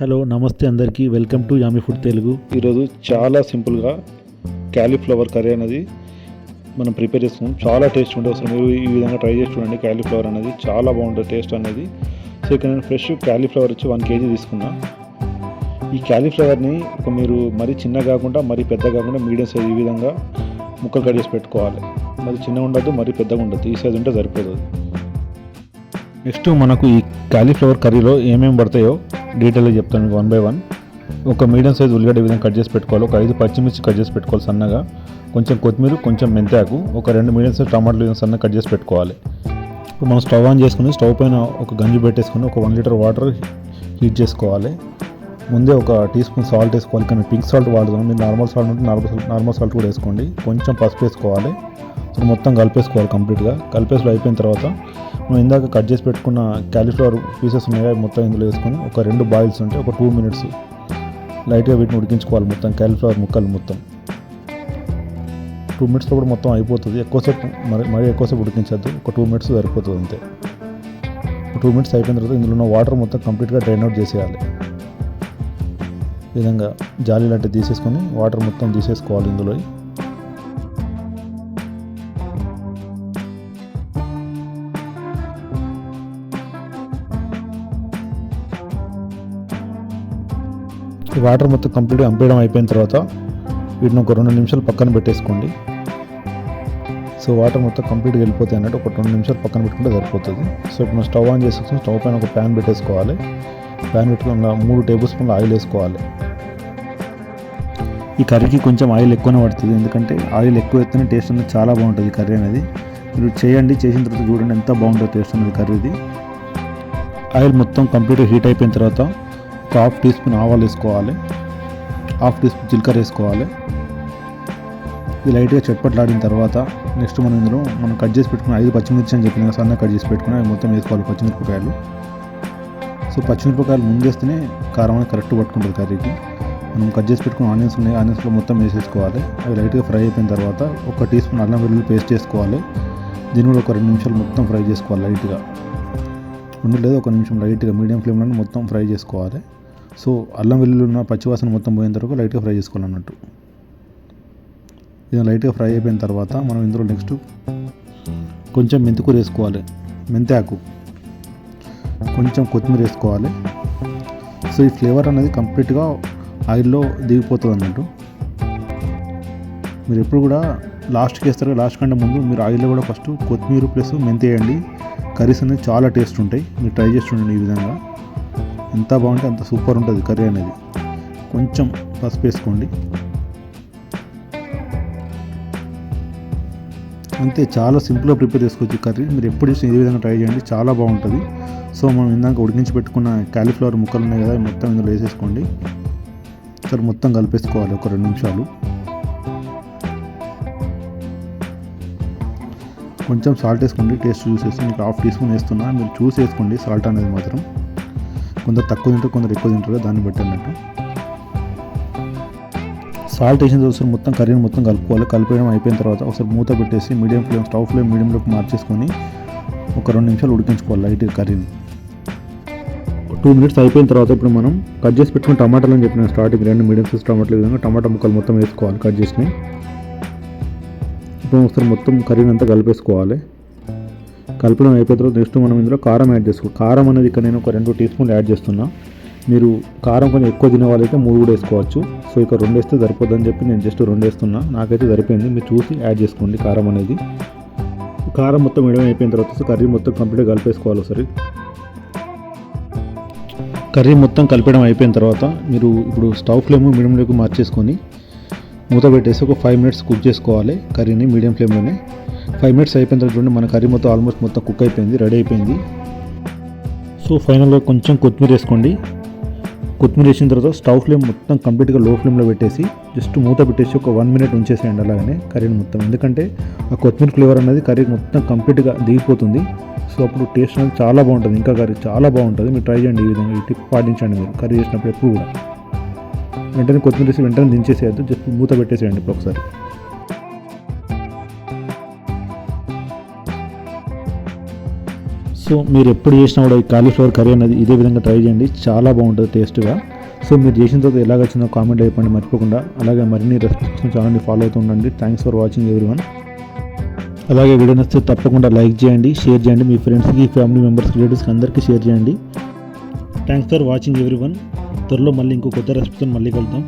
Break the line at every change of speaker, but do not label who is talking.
Hello నమస్తే అందరికీ. Welcome to yummy food Telugu. ఈరోజు చాలా సింపుల్గా క్యాలీఫ్లవర్ కర్రీ అనేది మనం ప్రిపేర్ చేసుకున్నాం చాలా టేస్ట్ ఉంటుంది. అసలు మీరు ఈ విధంగా ట్రై చేసి చూడండి. క్యాలీఫ్లవర్ అనేది చాలా బాగుంటుంది టేస్ట్ అనేది. సో ఇక్కడ నేను ఫ్రెష్ క్యాలీఫ్లవర్ వచ్చి వన్ కేజీ తీసుకున్నా. ఈ క్యాలీఫ్లవర్ని ఒక మీరు మరీ చిన్న కాకుండా మరీ పెద్ద కాకుండా మీడియం సైజ్ ఈ విధంగా ముక్కలు కట్ చేసి పెట్టుకోవాలి. మరి చిన్నగా ఉండదు మరీ పెద్దగా ఉండదు ఈ సైజ్ ఉంటే సరిపోతుంది. నెక్స్ట్ మనకు ఈ క్యాలీఫ్లవర్ కర్రీలో ఏమేమి పడతాయో డీటెయిల్గా చెప్తాను మీకు వన్ బై వన్. ఒక మీడియం సైజ్ ఉల్లిగడ్డ ఈ విధంగా కట్ చేసి పెట్టుకోవాలి ఒక ఐదు పచ్చిమిర్చి కట్ చేసి పెట్టుకోవాలి సన్నగా. కొంచెం కొత్తిమీర కొంచెం మెంతాకు ఒక రెండు మీడియం సైజ్ టమాటాలు విధంగా సన్నగా కట్ చేసి పెట్టుకోవాలి. ఇప్పుడు మనం స్టవ్ ఆన్ చేసుకుని స్టవ్ పైన ఒక గంజి పెట్టేసుకుని ఒక వన్ లీటర్ వాటర్ హీట్ చేసుకోవాలి. ముందే ఒక టీ స్పూన్ సాల్ట్ వేసుకోవాలి కానీ పింక్ సాల్ట్ వాడుతున్నాం మీరు నార్మల్ సాల్ట్ ఉంటే నార్మల్ నార్మల్ సాల్ట్ కూడా వేసుకోండి. కొంచెం పసుపు వేసుకోవాలి. ఇప్పుడు మొత్తం కలిపేసుకోవాలి కంప్లీట్గా. కలిపేసులో అయిపోయిన తర్వాత మనం ఇందాక కట్ చేసి పెట్టుకున్న క్యాలీఫ్లవర్ పీసెస్ ఉన్నాయి మొత్తం ఇందులో వేసుకొని ఒక రెండు బాయిల్స్ ఉంటాయి ఒక టూ మినిట్స్ లైట్గా వీటిని ఉడికించుకోవాలి మొత్తం క్యాలీఫ్లవర్ ముక్కలు మొత్తం. టూ మినిట్స్లో కూడా మొత్తం అయిపోతుంది. ఎక్కువసేపు మరి మరీ ఎక్కువసేపు ఉడికించద్దు. ఒక టూ మినిట్స్ సరిపోతుంది అంతే. టూ మినిట్స్ అయిపోయిన తర్వాత ఇందులో ఉన్న వాటర్ మొత్తం కంప్లీట్గా డ్రైన్ అవుట్ చేసేయాలి. ఈ విధంగా జాలి లాంటివి తీసేసుకొని వాటర్ మొత్తం తీసేసుకోవాలి ఇందులో. ఈ వాటర్ మొత్తం కంప్లీట్గా అంపేయడం అయిపోయిన తర్వాత వీటిని ఒక రెండు నిమిషాలు పక్కన పెట్టేసుకోండి. సో వాటర్ మొత్తం కంప్లీట్గా వెళ్ళిపోతాయి అన్నట్టు ఒక రెండు నిమిషాలు పక్కన పెట్టుకుంటే సరిపోతుంది. సో ఇప్పుడు స్టవ్ ఆన్ చేసేసి స్టవ్ పైన ఒక ప్యాన్ పెట్టేసుకోవాలి. ప్యాన్ పెట్టుకుని మూడు టేబుల్ స్పూన్లు ఆయిల్ వేసుకోవాలి. ఈ కర్రీకి కొంచెం ఆయిల్ ఎక్కువనే పడుతుంది. ఎందుకంటే ఆయిల్ ఎక్కువ వేస్తేనే టేస్ట్ అనేది చాలా బాగుంటుంది కర్రీ అనేది. మీరు చేయండి. చేసిన తర్వాత చూడండి ఎంత బాగుంటుంది టేస్ట్ అనేది కర్రీది. ఆయిల్ మొత్తం కంప్లీట్గా హీట్ అయిపోయిన తర్వాత ఒక హాఫ్ టీ స్పూన్ ఆవాలు వేసుకోవాలి. హాఫ్ టీ స్పూన్ జీలకర్ర వేసుకోవాలి. ఇది లైట్గా చట్పట్లాడిన తర్వాత నెక్స్ట్ మనం ఇందులో మనం కట్ చేసి పెట్టుకున్న ఐదు పచ్చిమిర్చి అని చెప్పిన సన్న కట్ చేసి పెట్టుకుని అవి మొత్తం వేసుకోవాలి పచ్చిమిరపకాయలు. సో పచ్చిమిరపకాయలు ముందేస్తేనే కారం అనేది కరెక్ట్ పట్టుకుంటుంది కర్రీకి. మనం కట్ చేసి పెట్టుకున్న ఆనియన్స్ ఉన్నాయి ఆనియన్స్లో మొత్తం వేసేసుకోవాలి. అవి లైట్గా ఫ్రై అయిపోయిన తర్వాత ఒక టీ స్పూన్ అల్లం వెల్లుల్లి పేస్ట్ చేసుకోవాలి దీన్ని కూడా ఒక రెండు నిమిషాలు మొత్తం ఫ్రై చేసుకోవాలి లైట్గా. రెండు లేదు ఒక నిమిషం లైట్గా మీడియం ఫ్లేమ్లో మొత్తం ఫ్రై చేసుకోవాలి. సో అల్లం వెల్లుల్లి ఉన్న పచ్చివాసన మొత్తం పోయిన తర్వాత లైట్గా ఫ్రై చేసుకోవాలన్నట్టు. ఇది లైట్గా ఫ్రై అయిపోయిన తర్వాత మనం ఇందులో నెక్స్ట్ కొంచెం మెంతికూర వేసుకోవాలి. మెంతాకు కొంచెం కొత్తిమీర వేసుకోవాలి. సో ఈ ఫ్లేవర్ అనేది కంప్లీట్గా ఆయిల్లో దిగిపోతుంది అన్నట్టు. మీరు ఎప్పుడు కూడా లాస్ట్కి వేస్తారు. లాస్ట్ కంటే ముందు మీరు ఆయిల్లో కూడా ఫస్ట్ కొత్తిమీర ప్లస్ మెంతి వేయండి. కర్రీస్ అనేది చాలా టేస్ట్ ఉంటాయి. మీరు ట్రై చేస్తుండండి ఈ విధంగా. ఎంత బాగుంటే అంత సూపర్ ఉంటుంది కర్రీ అనేది. కొంచెం పసుపు వేసుకోండి. అంతే చాలా సింపుల్గా ప్రిపేర్ చేసుకోవచ్చు కర్రీ. మీరు ఎప్పుడు చూసి ఈ విధంగా ట్రై చేయండి చాలా బాగుంటుంది. సో మనం ఇందాక ఉడికించి పెట్టుకున్న క్యాలీఫ్లవర్ ముక్కలు ఉన్నాయి కదా మొత్తం ఇందులో వేసేసుకోండి. సరే మొత్తం కలిపేసుకోవాలి ఒక రెండు నిమిషాలు. కొంచెం సాల్ట్ వేసుకోండి టేస్ట్ చూసేసి మీకు హాఫ్ టీ స్పూన్ వేస్తున్నా. మీరు చూసి వేసుకోండి సాల్ట్ అనేది మాత్రం. కొందరు తక్కువ తింటారు కొందరు ఎక్కువ తింటారు దాన్ని బట్టి అన్నట్టు. సాల్ట్ వేసిన తర్వాత ఒకసారి మొత్తం కర్రీని మొత్తం కలుపుకోవాలి. కలిపేయడం అయిపోయిన తర్వాత ఒకసారి మూత పెట్టేసి మీడియం ఫ్లేమ్ స్టవ్ ఫ్లేమ్ మీడియంలోకి మార్చేసుకొని ఒక రెండు నిమిషాలు ఉడికించుకోవాలి లైట్గా కర్రీని టూ మినిట్స్ అయిపోయిన తర్వాత ఇప్పుడు మనం కట్ చేసి పెట్టుకున్న టమాటాలు అని చెప్పిన స్టార్టింగ్ రెండు మీడియం సైజ్ టమాటాలు విధంగా టమాటా ముక్కలు మొత్తం వేసుకోవాలి కట్ చేసినవి. ఇప్పుడు ఒకసారి మొత్తం కర్రీని అంతా కలిపేసుకోవాలి. కలపడం అయిపోయిన తర్వాత నెక్స్ట్ మనం ఇందులో కారం యాడ్ చేసుకో కారం అనేది ఇక్కడ నేను ఒక రెండు టీ స్పూన్లు యాడ్ చేస్తున్నా. మీరు కారం కొంచెం ఎక్కువ తినే వాళ్ళైతే మూడు కూడా వేసుకోవచ్చు. సో ఇక రెండు వేస్తే సరిపోద్దని చెప్పి నేను జస్ట్ రెండు వేస్తున్నా. నాకైతే సరిపోయింది. మీరు చూసి యాడ్ చేసుకోండి కారం అనేది. కారం మొత్తం వేయడం అయిపోయిన తర్వాత కర్రీ మొత్తం కంప్లీట్గా కలిపేసుకోవాలి ఒకసారి. కర్రీ మొత్తం కలిపడం అయిపోయిన తర్వాత మీరు ఇప్పుడు స్టవ్ ఫ్లేమ్ మీడియంలోకి మార్చేసుకొని మూత పెట్టేసి ఒక ఫైవ్ మినిట్స్ కుక్ చేసుకోవాలి. కర్రీని మీడియం ఫ్లేమ్లోనే ఫైవ్ మినిట్స్ అయిపోయిన తర్వాత చూడండి మన కర్రీ మొత్తం ఆల్మోస్ట్ మొత్తం కుక్ అయిపోయింది రెడీ అయిపోయింది. సో ఫైనల్గా కొంచెం కొత్తిమీర వేసుకోండి. కొత్తిమీర వేసిన తర్వాత స్టవ్ ఫ్లేమ్ మొత్తం కంప్లీట్గా లో ఫ్లేమ్లో పెట్టేసి జస్ట్ మూత పెట్టేసి ఒక వన్ మినిట్ ఉంచేసేయండి అలాగనే కర్రీని మొత్తం. ఎందుకంటే ఆ కొత్తిమీర ఫ్లేవర్ అనేది కర్రీ మొత్తం కంప్లీట్గా దిగిపోతుంది. సో అప్పుడు టేస్ట్ అనేది చాలా బాగుంటుంది. ఇంకా కర్రీ చాలా బాగుంటుంది. మీరు ట్రై చేయండి ఈ విధంగా. ఈ టిప్ పాటించండి మీరు. కర్రీ చేసినప్పుడు ఎప్పుడు కూడా. వెంటనే కొత్తిమీర వేసి వెంటనే దించేసేయద్దు. జస్ట్ మూత పెట్టేసేయండి ఇప్పుడు ఒకసారి. సో మీరు ఎప్పుడు చేసినా కూడా ఈ కాలీఫ్లవర్ కర్రీ అనేది ఇదే విధంగా ట్రై చేయండి. చాలా బాగుంటుంది టేస్ట్గా సో మీరు చేసిన తర్వాత ఎలాగ వచ్చిందో కామెంట్ అయిపోండి మర్చిపోకుండా. అలాగే మరిన్ని రెసిపీస్ ఛానల్ని ఫాలో అవుతూ ఉండండి. థ్యాంక్స్ ఫర్ వాచింగ్ ఎవ్రీవన్ అలాగే వీడియో నచ్చితే తప్పకుండా లైక్ చేయండి షేర్ చేయండి. మీ ఫ్రెండ్స్కి ఫ్యామిలీ మెంబర్స్ రిలేటివ్స్కి అందరికీ షేర్ చేయండి. థ్యాంక్స్ ఫర్ వాచింగ్ ఎవ్రీవన్ త్వరలో మళ్ళీ ఇంకో కొత్త రెసిపీతో మళ్ళీ కలుద్దాం.